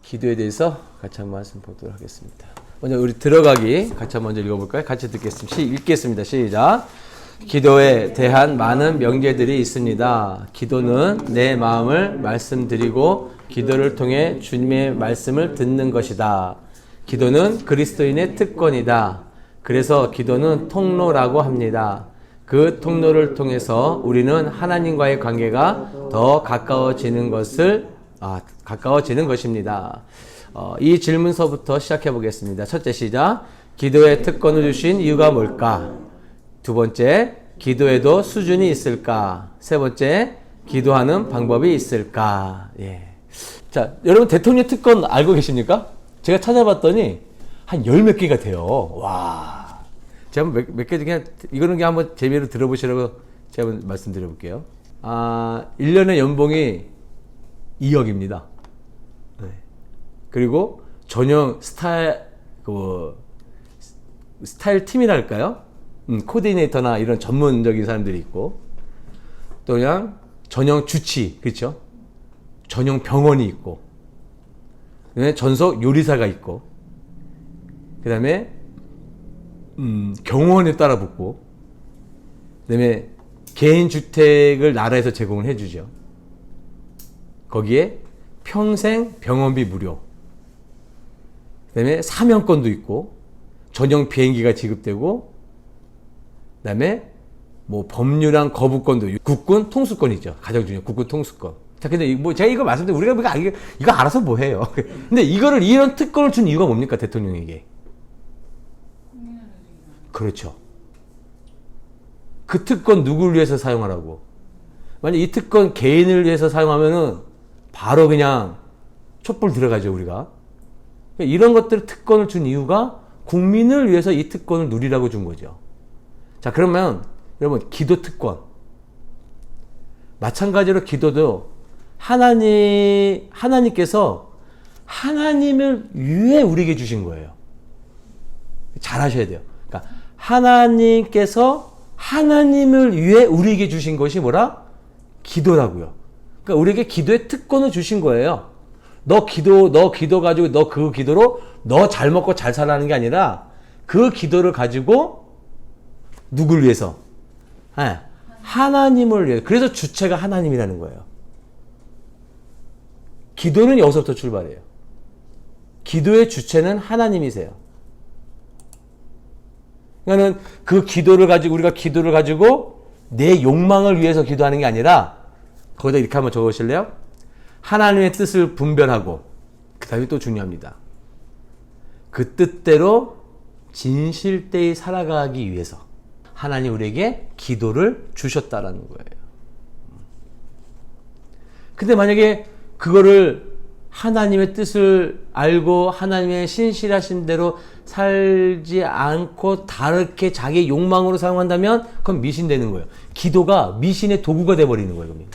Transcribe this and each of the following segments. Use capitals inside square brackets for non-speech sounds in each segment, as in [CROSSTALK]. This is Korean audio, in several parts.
기도에 대해서 같이 한번 말씀 보도록 하겠습니다. 먼저 우리 들어가기 같이 먼저 읽어볼까요? 같이 듣겠습니다. 시, 읽겠습니다. 시작. 기도에 대한 많은 명제들이 있습니다. 기도는 내 마음을 말씀드리고 기도를 통해 주님의 말씀을 듣는 것이다. 기도는 그리스도인의 특권이다. 그래서 기도는 통로라고 합니다. 그 통로를 통해서 우리는 하나님과의 관계가 더 가까워지는 것을 아, 가까워지는 것입니다. 어, 이 질문서부터 시작해 보겠습니다. 첫째 시작. 기도의 특권을 주신 이유가 뭘까? 두 번째, 기도에도 수준이 있을까? 세 번째, 기도하는 방법이 있을까? 예. 자, 여러분 대통령 특권 알고 계십니까? 제가 찾아봤더니 한 열 몇 개가 돼요. 와. 제가 몇, 몇개 중에 이거는 그냥 한번 재미로 들어보시라고 제가 말씀드려 볼게요. 아, 1년의 연봉이 2억입니다. 네. 그리고 전용 스타일 그 스타일 팀이랄까요? 음, 코디네이터나 이런 전문적인 사람들이 있고 또 그냥 전용 주치 그렇죠? 전용 병원이 있고 그다음에 전속 요리사가 있고 그다음에 음, 경호원에 따라 붙고 그다음에 개인 주택을 나라에서 제공을 해주죠. 거기에 평생 병원비 무료. 그다음에 사명권도 있고 전용 비행기가 지급되고 그다음에 뭐 법률랑 거부권도 국군 통수권이죠. 가장 중요한 국군 통수권. 자, 근데 이- 뭐 제가 이거 말씀드린 우리가 이거, 알- 이거 알아서 뭐 해요. [LAUGHS] 근데 이거를 이런 특권을 준 이유가 뭡니까 대통령에게? 그렇죠. 그 특권 누구를 위해서 사용하라고? 만약 이 특권 개인을 위해서 사용하면은 바로 그냥 촛불 들어가죠 우리가. 이런 것들 특권을 준 이유가 국민을 위해서 이 특권을 누리라고 준 거죠. 자 그러면 여러분 기도 특권 마찬가지로 기도도 하나님 하나님께서 하나님을 위해 우리에게 주신 거예요. 잘 하셔야 돼요. 그러니까 하나님께서 하나님을 위해 우리에게 주신 것이 뭐라? 기도라고요. 그러니까 우리에게 기도의 특권을 주신 거예요. 너 기도, 너 기도 가지고 너 그 기도로 너 잘 먹고 잘 살라는 게 아니라 그 기도를 가지고 누굴 위해서? 예, 하나님을 위해. 그래서 주체가 하나님이라는 거예요. 기도는 여기서부터 출발해요. 기도의 주체는 하나님이세요. 그러니까는 그 기도를 가지고 우리가 기도를 가지고 내 욕망을 위해서 기도하는 게 아니라 거기다 이렇게 한번 적으실래요? 하나님의 뜻을 분별하고 그 다음에 또 중요합니다. 그 뜻대로 진실되이 살아가기 위해서 하나님 우리에게 기도를 주셨다라는 거예요. 근데 만약에 그거를 하나님의 뜻을 알고 하나님의 신실하신 대로 살지 않고 다르게 자기 욕망으로 사용한다면 그건 미신되는 거예요. 기도가 미신의 도구가 돼버리는 거예요. 그러면.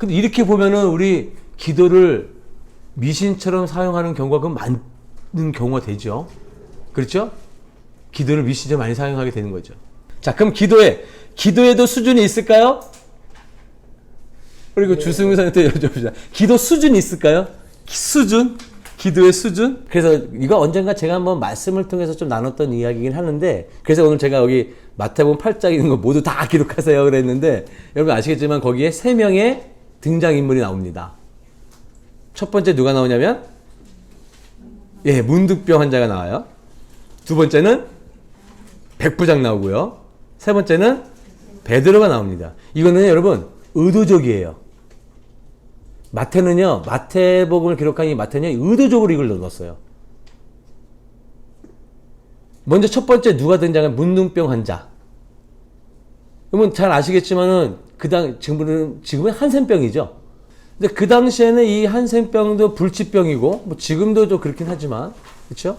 근데 이렇게 보면은 우리 기도를 미신처럼 사용하는 경우가 그 많은 경우가 되죠. 그렇죠? 기도를 미신처럼 많이 사용하게 되는 거죠. 자, 그럼 기도에 기도에도 수준이 있을까요? 그리고 주승우 선생한테 여쭤보자. 기도 수준이 있을까요? 기- 수준? 기도의 수준? 그래서 이거 언젠가 제가 한번 말씀을 통해서 좀 나눴던 이야기긴 하는데 그래서 오늘 제가 여기 마태복음 8장 있는 거 모두 다 기록하세요 그랬는데 여러분 아시겠지만 거기에 세 명의 등장인물이 나옵니다. 첫 번째 누가 나오냐면 예, 문득병 환자가 나와요. 두 번째는 백부장 나오고요. 세 번째는 베드로가 나옵니다. 이거는 여러분 의도적이에요. 마태는요, 마태복음을 기록한 이 마태는 의도적으로 이걸 넣었어요. 먼저 첫 번째 누가 등장한 문둥병 환자. 여러분 잘 아시겠지만은 그당 지금은 지금은 한센병이죠. 근데 그 당시에는 이 한센병도 불치병이고 뭐 지금도 좀 그렇긴 하지만 그렇죠?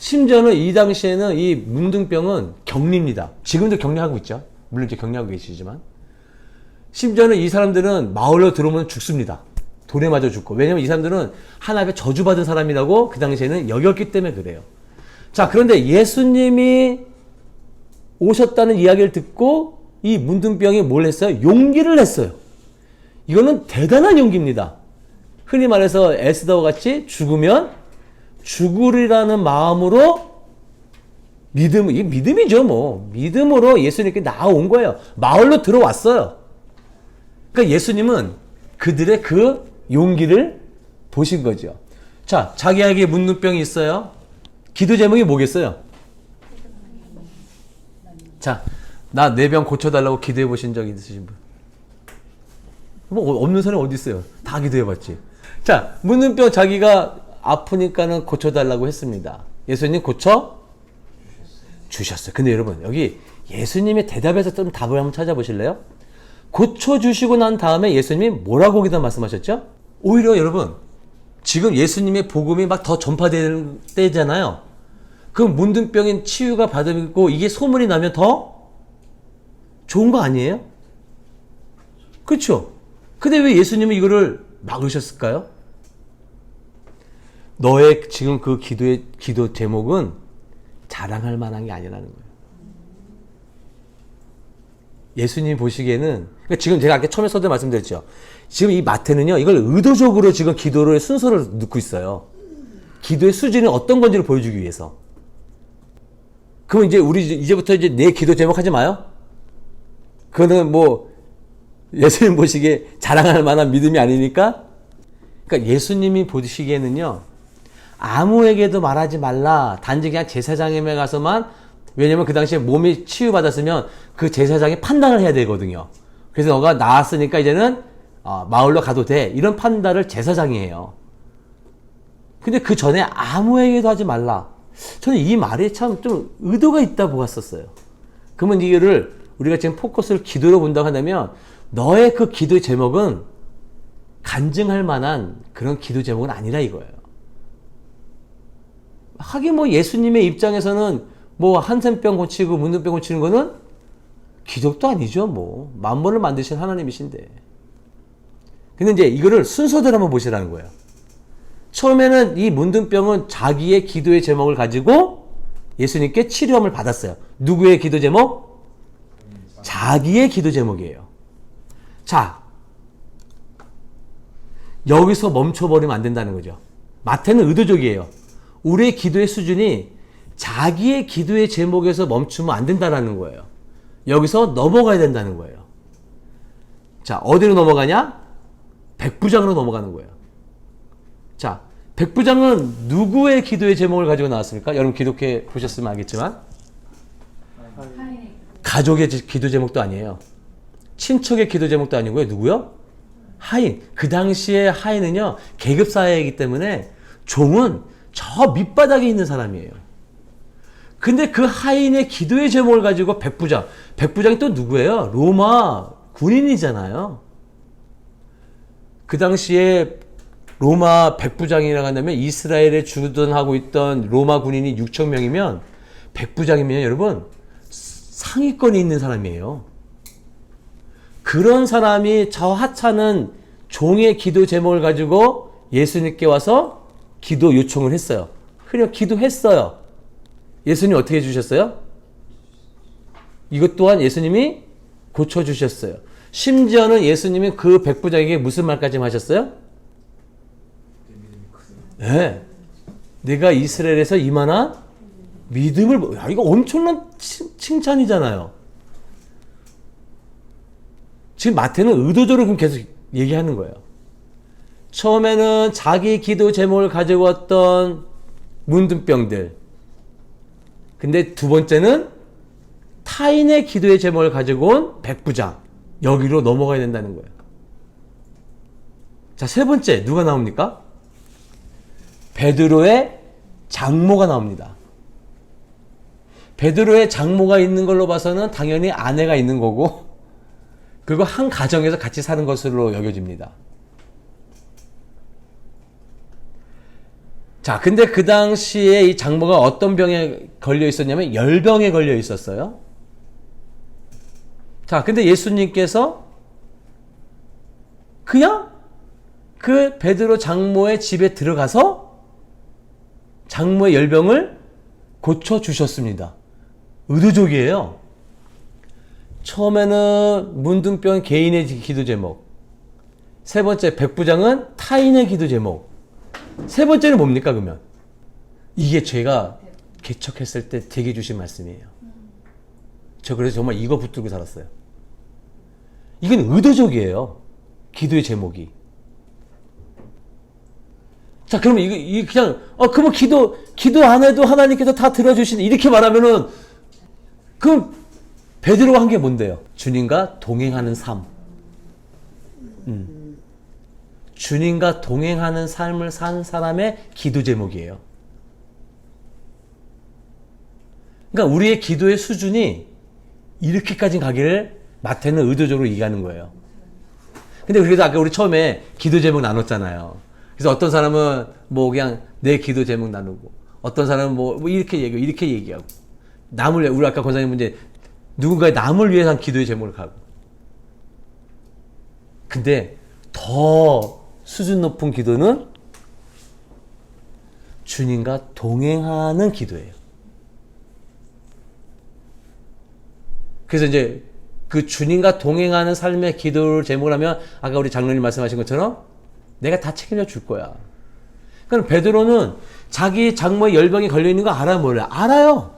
심지어는 이 당시에는 이 문둥병은 격리입니다. 지금도 격리하고 있죠. 물론 이제 격리하고 계시지만 심지어는 이 사람들은 마을로 들어오면 죽습니다. 돌에 맞아 죽고. 왜냐면 이 사람들은 하나님의 저주받은 사람이라고 그 당시에는 여겼기 때문에 그래요. 자, 그런데 예수님이 오셨다는 이야기를 듣고 이 문둥병이 뭘 했어요? 용기를 냈어요. 이거는 대단한 용기입니다. 흔히 말해서 에스더와 같이 죽으면 죽으리라는 마음으로 믿음, 이 믿음이죠, 뭐. 믿음으로 예수님께 나온 거예요. 마을로 들어왔어요. 그러니까 예수님은 그들의 그 용기를 보신 거죠. 자, 자기에게 문둥병이 있어요. 기도 제목이 뭐겠어요? 자, 나 내 병 고쳐달라고 기도해 보신 적 있으신 분? 뭐 없는 사람이 어디 있어요? 다 기도해 봤지. 자, 문둥병 자기가 아프니까는 고쳐달라고 했습니다. 예수님 고쳐 주셨어요. 근데 여러분 여기 예수님의 대답에서 좀 답을 한번 찾아보실래요? 고쳐 주시고 난 다음에 예수님이 뭐라고 거기다 말씀하셨죠? 오히려 여러분 지금 예수님의 복음이 막 더 전파되는 때잖아요. 그럼 문둥병인 치유가 받고 이게 소문이 나면 더 좋은 거 아니에요? 그렇죠? 근데 왜 예수님은 이거를 막으셨을까요? 너의 지금 그 기도의 기도 제목은 자랑할 만한 게 아니라는 거예요. 예수님 보시기에는 그러니까 지금 제가 아까 처음에 서두 말씀드렸죠. 지금 이 마태는요 이걸 의도적으로 지금 기도의 순서를 넣고 있어요. 기도의 수준이 어떤 건지를 보여주기 위해서. 그럼 이제 우리 이제부터 이제 내 기도 제목 하지 마요. 그거는 뭐 예수님 보시기에 자랑할 만한 믿음이 아니니까. 그러니까 예수님이 보시기에는요 아무에게도 말하지 말라. 단지 그냥 제사장님에 가서만 왜냐면 그 당시에 몸이 치유받았으면 그 제사장이 판단을 해야 되거든요. 그래서 너가 나았으니까 이제는 어, 마을로 가도 돼. 이런 판단을 제사장이 해요. 근데 그 전에 아무에게도 하지 말라. 저는 이 말이 참 좀 의도가 있다 보았었어요. 그러면 이거를 우리가 지금 포커스를 기도로 본다고 한다면 너의 그 기도의 제목은 간증할 만한 그런 기도 제목은 아니라 이거예요. 하긴 뭐 예수님의 입장에서는 뭐 한센병 고치고 문둥병 고치는 거는 기적도 아니죠. 뭐 만번을 만드신 하나님이신데. 근데 이제 이거를 순서대로 한번 보시라는 거예요. 처음에는 이 문둥병은 자기의 기도의 제목을 가지고 예수님께 치료함을 받았어요. 누구의 기도 제목? 자기의 기도 제목이에요. 자, 여기서 멈춰버리면 안 된다는 거죠. 마태는 의도적이에요. 우리의 기도의 수준이 자기의 기도의 제목에서 멈추면 안 된다는 거예요. 여기서 넘어가야 된다는 거예요. 자, 어디로 넘어가냐? 백부장으로 넘어가는 거예요. 자, 백부장은 누구의 기도의 제목을 가지고 나왔습니까? 여러분 기독해 보셨으면 알겠지만 가족의 기도 제목도 아니에요. 친척의 기도 제목도 아니고요. 누구요? 하인. 그 당시에 하인은요 계급 사회이기 때문에 종은 저 밑바닥에 있는 사람이에요. 근데 그 하인의 기도의 제목을 가지고 백부장. 백부장이 또 누구예요? 로마 군인이잖아요. 그 당시에 로마 백부장이라고 한다면 이스라엘에 주둔하고 있던 로마 군인이 6천 명이면 백부장이면 여러분 상위권에 있는 사람이에요. 그런 사람이 저 하찮은 종의 기도 제목을 가지고 예수님께 와서 기도 요청을 했어요. 그냥 기도했어요. 예수님 어떻게 해주셨어요? 이것 또한 예수님이 고쳐주셨어요. 심지어는 예수님이 그 백부장에게 무슨 말까지 하셨어요? 네. 내가 이스라엘에서 이만한 믿음을, 야, 이거 엄청난 칭찬이잖아요. 지금 마태는 의도적으로 계속 얘기하는 거예요. 처음에는 자기 기도 제목을 가지고 왔던 문둥병들. 근데 두 번째는 타인의 기도의 제목을 가지고 온 백부장. 여기로 넘어가야 된다는 거예요. 자, 세 번째, 누가 나옵니까? 베드로의 장모가 나옵니다. 베드로의 장모가 있는 걸로 봐서는 당연히 아내가 있는 거고, 그리고 한 가정에서 같이 사는 것으로 여겨집니다. 자, 근데 그 당시에 이 장모가 어떤 병에 걸려 있었냐면 열병에 걸려 있었어요. 자, 근데 예수님께서 그냥 그 베드로 장모의 집에 들어가서 장모의 열병을 고쳐 주셨습니다. 의도적이에요. 처음에는 문둥병 개인의 기도 제목. 세 번째 백부장은 타인의 기도 제목. 세 번째는 뭡니까 그러면? 이게 제가 개척했을 때 되게 주신 말씀이에요. 저 그래서 정말 이거 붙들고 살았어요. 이건 의도적이에요. 기도의 제목이. 자, 그러면 이거, 이 그냥, 어, 그러면 기도, 기도 안 해도 하나님께서 다 들어주시는, 이렇게 말하면은, 그럼, 베드로가 한 게 뭔데요? 주님과 동행하는 삶. 음. 주님과 동행하는 삶을 산 사람의 기도 제목이에요. 그러니까 우리의 기도의 수준이 이렇게까지 가기를 마태는 의도적으로 얘기하는 거예요. 근데 그래도 아까 우리 처음에 기도 제목 나눴잖아요. 그래서 어떤 사람은 뭐 그냥 내 기도 제목 나누고 어떤 사람은 뭐, 뭐 이렇게 얘기하고 이렇게 얘기하고 남을 우리 아까 권사님 문제 누군가의 남을 위해서 한 기도의 제목을 가고 근데 더 수준 높은 기도는 주님과 동행하는 기도예요. 그래서 이제 그 주님과 동행하는 삶의 기도를 제목을 하면 아까 우리 장로님 말씀하신 것처럼 내가 다 책임져 줄 거야. 그러니까 베드로는 자기 장모의 열병에 걸려 있는 거 알아요, 몰라요? 알아요.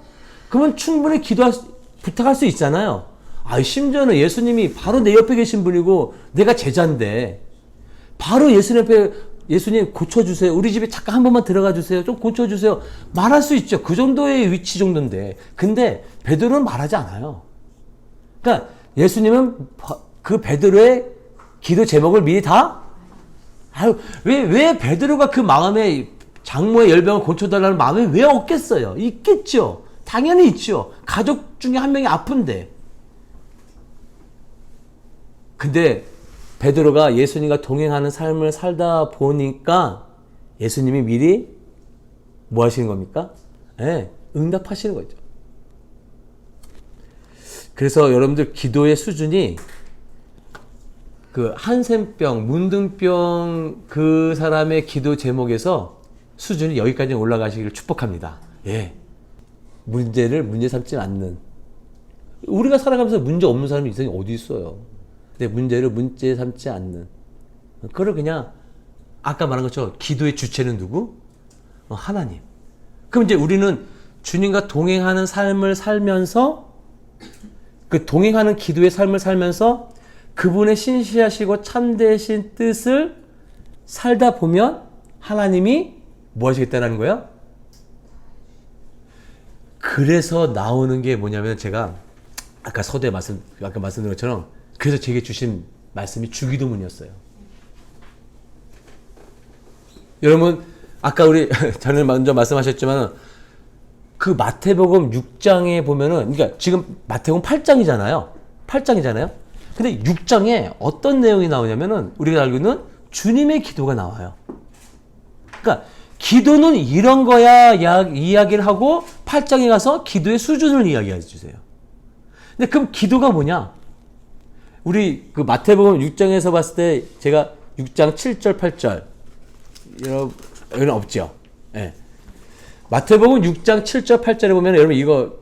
그러면 충분히 기도할 수, 부탁할 수 있잖아요. 아, 심지어는 예수님이 바로 내 옆에 계신 분이고 내가 제자인데 바로 예수님 옆에 예수님 고쳐주세요. 우리 집에 잠깐 한 번만 들어가 주세요. 좀 고쳐주세요. 말할 수 있죠. 그 정도의 위치 정도인데. 근데 베드로는 말하지 않아요. 그러니까 예수님은 그 베드로의 기도 제목을 미리 다 아유 왜왜 베드로가 그 마음에 장모의 열병을 고쳐달라는 마음이 왜 없겠어요? 있겠죠. 당연히 있죠. 가족 중에 한 명이 아픈데. 근데 베드로가 예수님과 동행하는 삶을 살다 보니까 예수님이 미리 뭐 하시는 겁니까? 예, 네, 응답하시는 거죠. 그래서 여러분들 기도의 수준이 그 한센병, 문둥병 그 사람의 기도 제목에서 수준이 여기까지 올라가시기를 축복합니다. 예. 문제를 문제 삼지 않는. 우리가 살아가면서 문제 없는 사람이 이상이 어디 있어요. 근데 문제를 문제 삼지 않는. 그걸 그냥 아까 말한 것처럼 기도의 주체는 누구? 어, 하나님. 그럼 이제 우리는 주님과 동행하는 삶을 살면서 그 동행하는 기도의 삶을 살면서 그분의 신실하시고 참되신 뜻을 살다 보면 하나님이 뭐 하시겠다는 거예요? 그래서 나오는 게 뭐냐면 제가 아까 서두에 말씀, 아까 말씀드린 것처럼 그래서 제게 주신 말씀이 주기도문이었어요. 여러분, 아까 우리 [LAUGHS] 전에 먼저 말씀하셨지만 그 마태복음 6장에 보면은 그러니까 지금 마태복음 8장이잖아요. 8장이잖아요. 근데 6장에 어떤 내용이 나오냐면은 우리가 알고 있는 주님의 기도가 나와요. 그러니까 기도는 이런 거야 이야기를 하고 8장에 가서 기도의 수준을 이야기해 주세요. 근데 그럼 기도가 뭐냐? 우리 그 마태복음 6장에서 봤을 때 제가 6장 7절 8절 여러분 없죠. 예. 네. 마태복음 6장 7절 8절에 보면 여러분 이거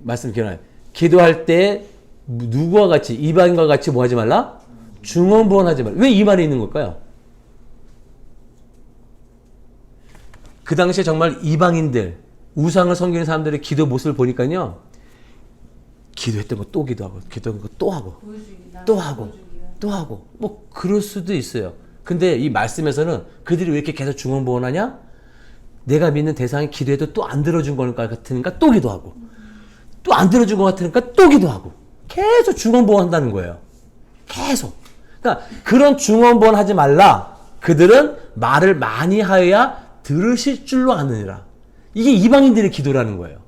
말씀 기억나요? 기도할 때 누구와 같이 이방인과 같이 뭐 하지 말라? 중언부언하지 말라. 왜 이 말이 있는 걸까요? 그 당시에 정말 이방인들 우상을 섬기는 사람들의 기도 모습을 보니까요. 기도했던 거 또 기도하고 기도한 거 또 하고 또 하고 또 하고 뭐 그럴 수도 있어요. 근데 이 말씀에서는 그들이 왜 이렇게 계속 중언부언하냐? 내가 믿는 대상이 기도해도 또 안 들어준 것 같으니까 또 기도하고 또 안 들어준 것 같으니까 또 기도하고 계속 중언부언한다는 거예요. 계속. 그러니까 그런 중언부언 하지 말라. 그들은 말을 많이 하여야 들으실 줄로 아느니라. 이게 이방인들의 기도라는 거예요.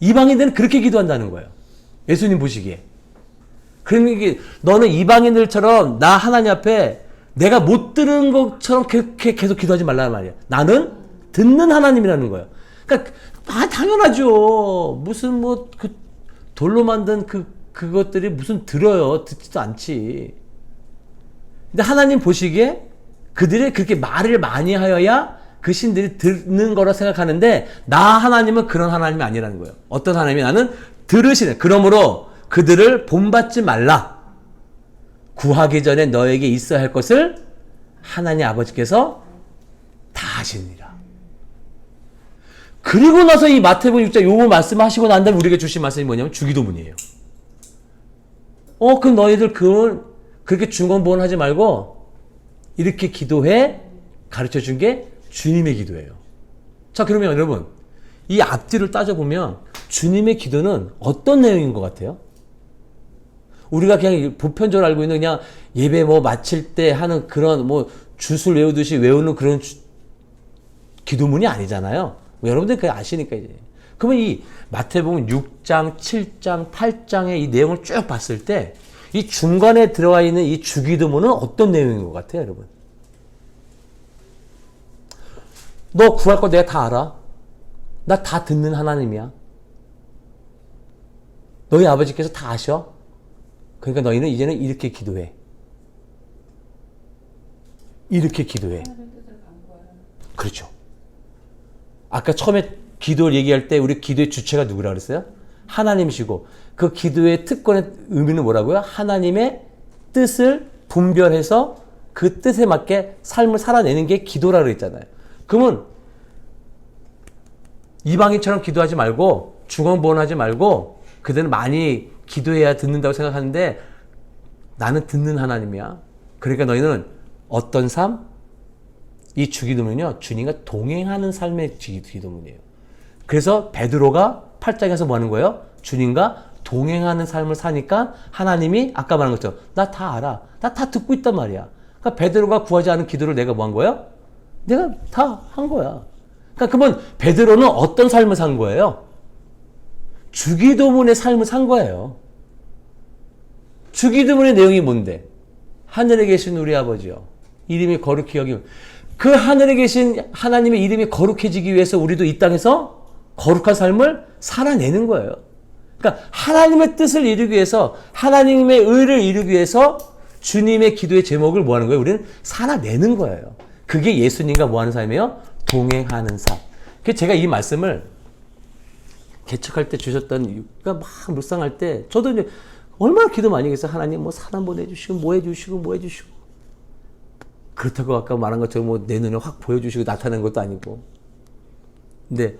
이방인들은 그렇게 기도한다는 거예요. 예수님 보시기에. 그러니까 너는 이방인들처럼 나 하나님 앞에 내가 못 들은 것처럼 그렇게 계속 기도하지 말라는 말이야. 나는 듣는 하나님이라는 거예요. 그러니까 아 당연하죠. 무슨 뭐 그 돌로 만든 그 그것들이 무슨 들어요. 듣지도 않지. 근데 하나님 보시기에 그들이 그렇게 말을 많이 하여야 그 신들이 듣는 거라 생각하는데 나 하나님은 그런 하나님이 아니라는 거예요. 어떤 하나님이 나는 들으시는 그러므로 그들을 본받지 말라. 구하기 전에 너에게 있어야 할 것을 하나님 아버지께서 다 하시느니라. 그리고 나서 이 마태복음 6장 요거 말씀하시고 난 다음에 우리에게 주신 말씀이 뭐냐면 주기도문이에요. 어, 그럼 너희들 그 그렇게 중언부언하지 말고 이렇게 기도해 가르쳐 준 게 주님의 기도예요. 자, 그러면 여러분 이 앞뒤를 따져보면 주님의 기도는 어떤 내용인 것 같아요? 우리가 그냥 보편적으로 알고 있는 그냥 예배 뭐 마칠 때 하는 그런 뭐 주술 외우듯이 외우는 그런 주- 기도문이 아니잖아요. 뭐 여러분들 그게 아시니까 이제. 그러면 이 마태복음 6장, 7장, 8장의 이 내용을 쭉 봤을 때 이 중간에 들어가 있는 이 주기도문은 어떤 내용인 것 같아요, 여러분? 너 구할 거 내가 다 알아. 나 다 듣는 하나님이야. 너희 아버지께서 다 아셔. 그러니까 너희는 이제는 이렇게 기도해. 이렇게 기도해. 그렇죠. 아까 처음에 기도를 얘기할 때 우리 기도의 주체가 누구라 그랬어요? 하나님이시고 그 기도의 특권의 의미는 뭐라고요? 하나님의 뜻을 분별해서 그 뜻에 맞게 삶을 살아내는 게 기도라 그랬잖아요. 그러면 이방인처럼 기도하지 말고 중언부언하지 말고 그들은 많이 기도해야 듣는다고 생각하는데 나는 듣는 하나님이야. 그러니까 너희는 어떤 삶? 이 주기도문은요 주님과 동행하는 삶의 주- 기도문이에요. 그래서 베드로가 8장에서 뭐 하는 거예요? 주님과 동행하는 삶을 사니까 하나님이 아까 말한 것처럼 나 다 알아. 나 다 듣고 있단 말이야. 그러니까 베드로가 구하지 않은 기도를 내가 뭐 한 거예요? 내가 다 한 거야. 그러니까 그러면 베드로는 어떤 삶을 산 거예요? 주기도문의 삶을 산 거예요. 주기도문의 내용이 뭔데? 하늘에 계신 우리 아버지요. 이름이 거룩히 여김. 그 하늘에 계신 하나님의 이름이 거룩해지기 위해서 우리도 이 땅에서 거룩한 삶을 살아내는 거예요. 그러니까 하나님의 뜻을 이루기 위해서 하나님의 의를 이루기 위해서 주님의 기도의 제목을 뭐 하는 거예요? 우리는 살아내는 거예요. 그게 예수님과 뭐 하는 삶이에요? 동행하는 삶. 그 제가 이 말씀을 개척할 때 주셨던 이유가 막 묵상할 때 저도 이제 얼마나 기도 많이 했어요. 하나님 뭐 사람 보내주시고 뭐 해주시고 뭐 해주시고 그렇다고 아까 말한 것처럼 뭐 내 눈에 확 보여주시고 나타나는 것도 아니고 근데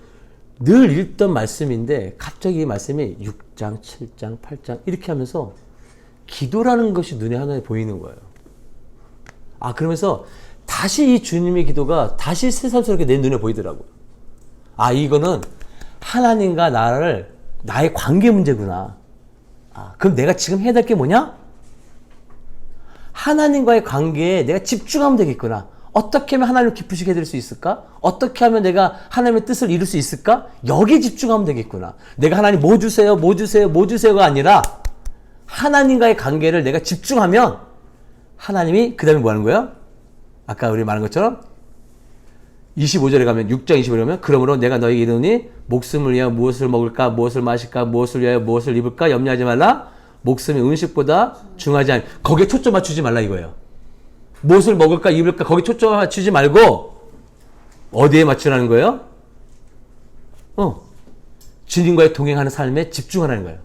늘 읽던 말씀인데 갑자기 이 말씀이 6장, 7장, 8장 이렇게 하면서 기도라는 것이 눈에 하나에 보이는 거예요. 아 그러면서 다시 이 주님의 기도가 다시 새삼스럽게 내 눈에 보이더라고요. 아 이거는 하나님과 나를 나의 관계 문제구나. 아 그럼 내가 지금 해야 될 게 뭐냐? 하나님과의 관계에 내가 집중하면 되겠구나. 어떻게 하면 하나님을 기쁘시게 해드릴 수 있을까? 어떻게 하면 내가 하나님의 뜻을 이룰 수 있을까? 여기에 집중하면 되겠구나. 내가 하나님 뭐 주세요, 뭐 주세요, 뭐 주세요가 아니라 하나님과의 관계를 내가 집중하면 하나님이 그 다음에 뭐 하는 거예요? 아까 우리 말한 것처럼 25절에 가면 6장 25절에 가면 그러므로 내가 너에게 이르니 목숨을 위하여 무엇을 먹을까 무엇을 마실까 무엇을 위하여 무엇을 입을까 염려하지 말라 목숨이 음식보다 중하지 않 거기에 초점 맞추지 말라 이거예요 무엇을 먹을까 입을까 거기 초점 맞추지 말고 어디에 맞추라는 거예요? 어 주님과의 동행하는 삶에 집중하라는 거예요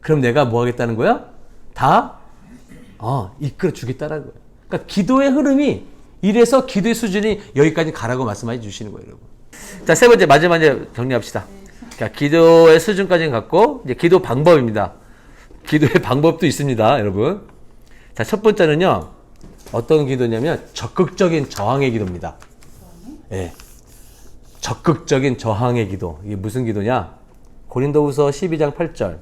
그럼 내가 뭐 하겠다는 거야? 다 어, 이끌어 주겠다는 거예요 그러니까 기도의 흐름이 이래서 기도의 수준이 여기까지 가라고 말씀해 주시는 거예요, 여러분. 자, 세 번째, 마지막 이제 정리합시다. 자, 기도의 수준까지는 갖고, 이제 기도 방법입니다. 기도의 [LAUGHS] 방법도 있습니다, 여러분. 자, 첫 번째는요, 어떤 기도냐면, 적극적인 저항의 기도입니다. 예. 적극적인 저항의 기도. 이게 무슨 기도냐? 고린도후서 12장 8절.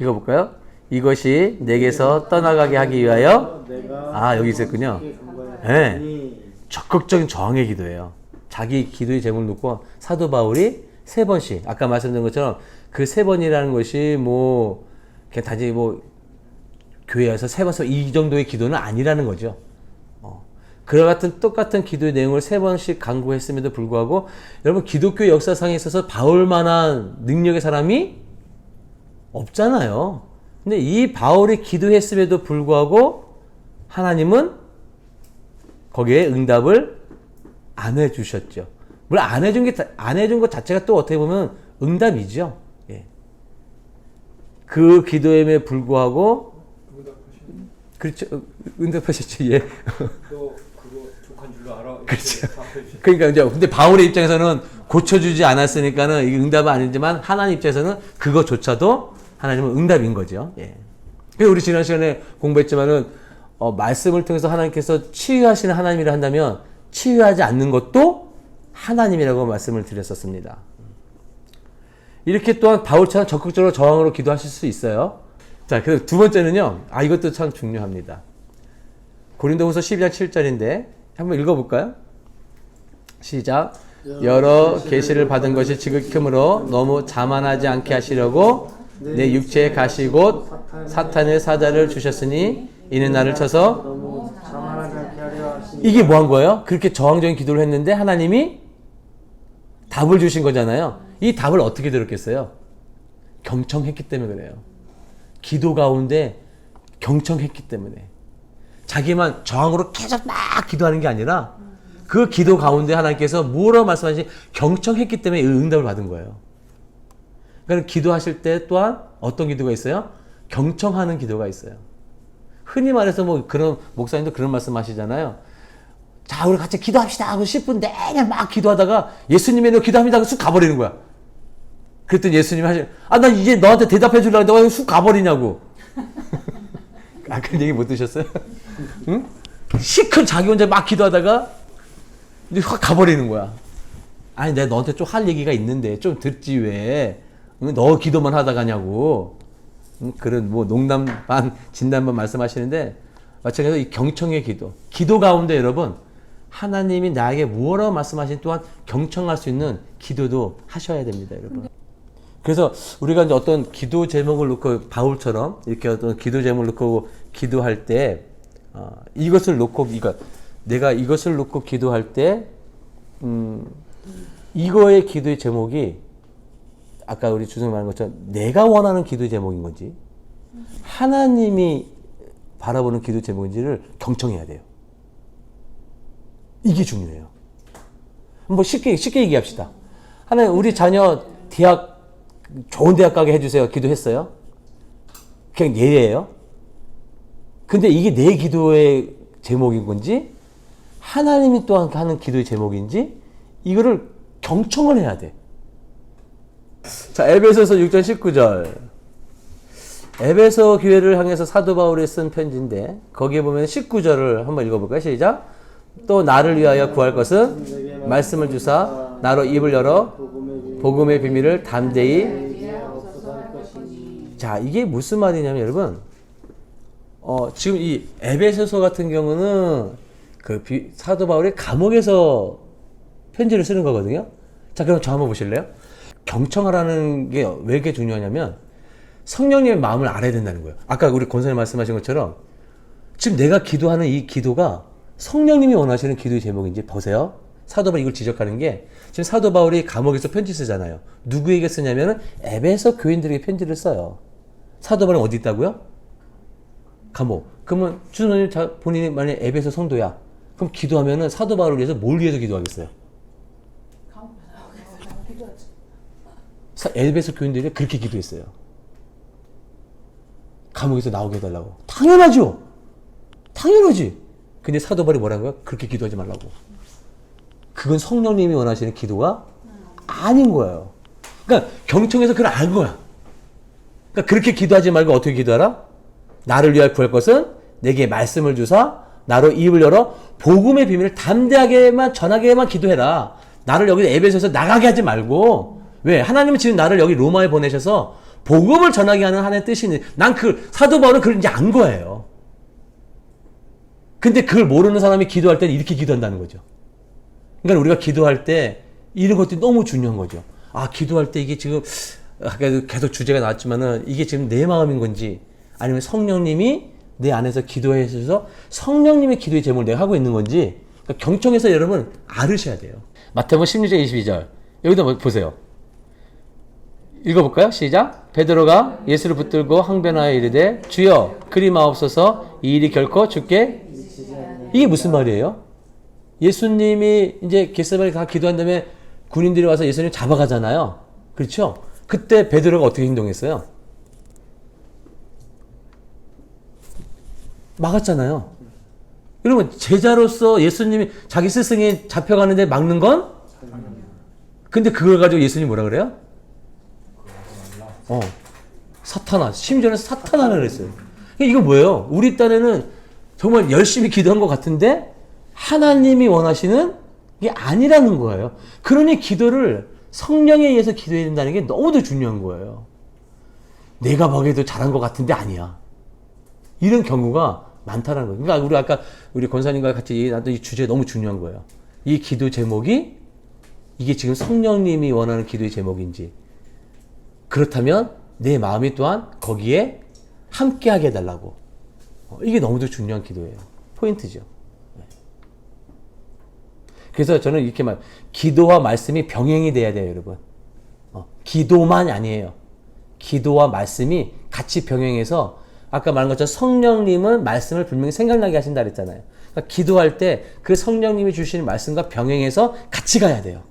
읽어볼까요? 이것이 내게서 떠나가게 하기 위하여 아 여기 있었군요. 네. 적극적인 저항의 기도예요. 자기 기도의 제목을 놓고 사도 바울이 세 번씩 아까 말씀드린 것처럼 그 세 번이라는 것이 뭐 그냥 단지 뭐 교회에서 세 번서 이 정도의 기도는 아니라는 거죠. 어. 그와 같은 똑같은 기도의 내용을 세 번씩 강구했음에도 불구하고 여러분 기독교 역사상에 있어서 바울만한 능력의 사람이 없잖아요. 근데 이 바울이 기도했음에도 불구하고 하나님은 거기에 응답을 안 해주셨죠. 물론 안 해준 게, 안 해준 것 자체가 또 어떻게 보면 응답이죠. 예. 그 기도임에 불구하고 그렇죠. 어, 응답하셨죠. 예. [LAUGHS] 너 그거 족한 줄로 알아? 그렇죠. 그러니까 이제 근데 바울의 입장에서는 고쳐주지 않았으니까는 이게 응답은 아니지만 하나님 입장에서는 그거조차도 하나님은 응답인 거죠. 예. 그래서 우리 지난 시간에 공부했지만은 어, 말씀을 통해서 하나님께서 치유하시는 하나님이라 한다면 치유하지 않는 것도 하나님이라고 말씀을 드렸었습니다. 이렇게 또한 바울처럼 적극적으로 저항으로 기도하실 수 있어요. 자, 그리고 두 번째는요. 아, 이것도 참 중요합니다. 고린도후서 12장 7절인데 한번 읽어볼까요? 시작. 여러 계시를 받은 것이 지극히 크므로 너무 자만하지 않게 하시려고 내 육체에 가시 곧 사탄의 사자를 주셨으니 이는 나를 쳐서 이게 뭐 한 거예요? 그렇게 저항적인 기도를 했는데 하나님이 답을 주신 거잖아요. 이 답을 어떻게 들었겠어요? 경청했기 때문에 그래요. 기도 가운데 경청했기 때문에. 자기만 저항으로 계속 막 기도하는 게 아니라 그 기도 가운데 하나님께서 뭐라고 말씀하시지 경청했기 때문에 이 응답을 받은 거예요. 그러니까 기도하실 때 또한 어떤 기도가 있어요? 경청하는 기도가 있어요. 흔히 말해서 뭐 그런 목사님도 그런 말씀 하시잖아요. 자, 우리 같이 기도합시다 하고 10분 내내 막 기도하다가 예수님의 너 기도합니다 하고 쑥 가버리는 거야. 그랬더니 예수님이 하시, 아, 나 이제 너한테 대답해 주려고 했는데 왜쑥 가버리냐고. [LAUGHS] 아, 그런 얘기 못 드셨어요? [LAUGHS] 응? 시큰 자기 혼자 막 기도하다가 확 가버리는 거야. 아니, 내가 너한테 좀 할 얘기가 있는데 좀 듣지 왜. 응? 너 기도만 하다 가냐고. 응? 그런 뭐 농담 반, 진담 반 말씀하시는데 마찬가지로 이 경청의 기도. 기도 가운데 여러분, 하나님이 나에게 무엇라고 말씀하신 또한 경청할 수 있는 기도도 하셔야 됩니다, 여러분. 그래서 우리가 이제 어떤 기도 제목을 놓고 바울처럼 이렇게 어떤 기도 제목을 놓고 기도할 때 어, 이것을 놓고 이거 내가 이것을 놓고 기도할 때 음, 이거의 기도의 제목이 아까 우리 주승 말한 것처럼 내가 원하는 기도 제목인 건지 하나님이 바라보는 기도 제목인지를 경청해야 돼요. 이게 중요해요. 뭐 쉽게 쉽게 얘기합시다. 하나님 우리 자녀 대학 좋은 대학 가게 해주세요. 기도했어요. 그냥 예예요. 근데 이게 내 기도의 제목인 건지 하나님이 또한 하는 기도의 제목인지 이거를 경청을 해야 돼. 자, 에베소서 6장 19절. 에베소 교회를 향해서 사도 바울이 쓴 편지인데 거기에 보면 19절을 한번 읽어볼까요? 시작. 또 나를 위하여 구할 것은 말씀을 주사 나로 입을 열어 복음의 비밀을 담대히 자 이게 무슨 말이냐면 여러분 어 지금 이 에베소서 같은 경우는 그 비- 사도 바울이 감옥에서 편지를 쓰는 거거든요. 자 그럼 저 한번 보실래요? 경청하라는 게 왜 이렇게 중요하냐면 성령님의 마음을 알아야 된다는 거예요. 아까 우리 권사님 말씀하신 것처럼 지금 내가 기도하는 이 기도가 성령님이 원하시는 기도의 제목인지 보세요. 사도 바울이 이걸 지적하는 게 지금 사도 바울이 감옥에서 편지 쓰잖아요. 누구에게 쓰냐면은 에베소 교인들에게 편지를 써요. 사도 바울은 어디 있다고요? 감옥. 그러면 주선님 자 본인이 만약 에 에베소 성도야. 그럼 기도하면은 사도 바울을 위해서 뭘 위해서 기도하겠어요? 사- 에베소 교인들이 그렇게 기도했어요. 감옥에서 나오게 해달라고. 당연하죠. 당연하지. 근데 사도 바울이 뭐라는 거야? 그렇게 기도하지 말라고. 그건 성령님이 원하시는 기도가 아닌 거예요. 그러니까 경청에서 그걸 알 거야. 그러니까 그렇게 기도하지 말고 어떻게 기도하라? 나를 위하여 구할 것은 내게 말씀을 주사 나로 입을 열어 복음의 비밀을 담대하게만 전하게만 기도해라. 나를 여기 에베소에서 나가게 하지 말고 왜 하나님은 지금 나를 여기 로마에 보내셔서 복음을 전하게 하는 하나의 뜻이 있는 난그 사도 바울은 그걸 이제 안 거예요. 근데 그걸 모르는 사람이 기도할 때는 이렇게 기도한다는 거죠. 그러니까 우리가 기도할 때 이런 것들이 너무 중요한 거죠. 아, 기도할 때 이게 지금 아까도 계속 주제가 나왔지만은 이게 지금 내 마음인 건지 아니면 성령님이 내 안에서 기도해 주셔서 성령님의 기도의 제목을 내가 하고 있는 건지 그러니까 경청해서 여러분 알으셔야 돼요. 마태복음 16장 22절. 여기다 뭐 보세요. 읽어볼까요? 시작. 베드로가 예수를 붙들고 항변하여 이르되 주여 그리 마옵소서 이 일이 결코 죽게 이게 무슨 말이에요? 예수님이 이제 겟세마니 가 기도한 다음에 군인들이 와서 예수님 잡아가잖아요. 그렇죠? 그때 베드로가 어떻게 행동했어요? 막았잖아요. 여러분 제자로서 예수님이 자기 스승이 잡혀가는데 막는 건? 근데 그걸 가지고 예수님 뭐라 그래요? 어 사탄아 심지어는 사탄아라 그랬어요. 이거 뭐예요? 우리 딴에는 정말 열심히 기도한 것 같은데 하나님이 원하시는 게 아니라는 거예요. 그러니 기도를 성령에 의해서 기도해야 된다는 게 너무도 중요한 거예요. 내가 보기에도 잘한 것 같은데 아니야. 이런 경우가 많다는 거예요. 그러니까 우리 아까 우리 권사님과 같이 얘기 나눴던 이 주제 너무 중요한 거예요. 이 기도 제목이 이게 지금 성령님이 원하는 기도의 제목인지 그렇다면 내 마음이 또한 거기에 함께하게 해달라고. 어, 이게 너무도 중요한 기도예요. 포인트죠. 네. 그래서 저는 이렇게 말, 기도와 말씀이 병행이 돼야 돼요, 여러분. 어, 기도만 아니에요. 기도와 말씀이 같이 병행해서 아까 말한 것처럼 성령님은 말씀을 분명히 생각나게 하신다 그랬잖아요. 그러니까 기도할 때 그 성령님이 주시는 말씀과 병행해서 같이 가야 돼요.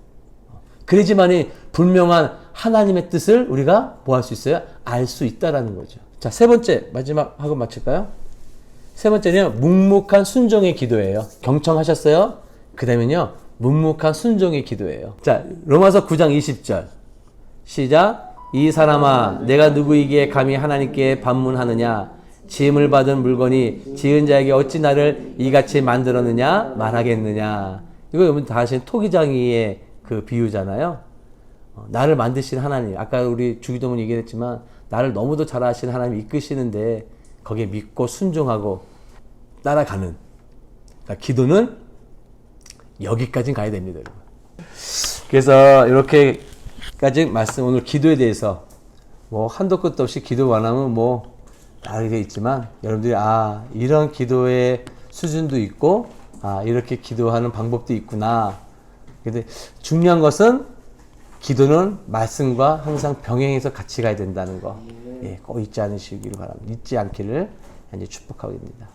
그래야지만이 분명한 하나님의 뜻을 우리가 뭐 할 수 있어요? 알 수 있다라는 거죠. 자, 세 번째 마지막 하고 마칠까요? 세 번째는 묵묵한 순종의 기도예요. 경청하셨어요? 그 다음에는요, 묵묵한 순종의 기도예요. 자, 로마서 9장 20절. 시작. 이 사람아, 내가 누구이기에 감히 하나님께 반문하느냐? 지음을 받은 물건이 지은 자에게 어찌 나를 이같이 만들었느냐? 말하겠느냐? 이거 여러분 다 아시는 토기장이의 그 비유잖아요. 어, 나를 만드신 하나님. 아까 우리 주기도문 얘기했지만, 나를 너무도 잘 아시는 하나님이 이끄시는데, 거기에 믿고 순종하고 따라가는. 그러니까 기도는 여기까지 가야 됩니다, 여러분. 그래서 이렇게까지 말씀 오늘 기도에 대해서 뭐 한도 끝도 없이 기도 원하면 뭐 다르게 있지만 여러분들이 아 이런 기도의 수준도 있고 아 이렇게 기도하는 방법도 있구나. 근데 중요한 것은 기도는 말씀과 항상 병행해서 같이 가야 된다는 거. 예, 꼭 잊지 않으시기를 바랍니다. 잊지 않기를 이제 축복하고 있습니다. 예,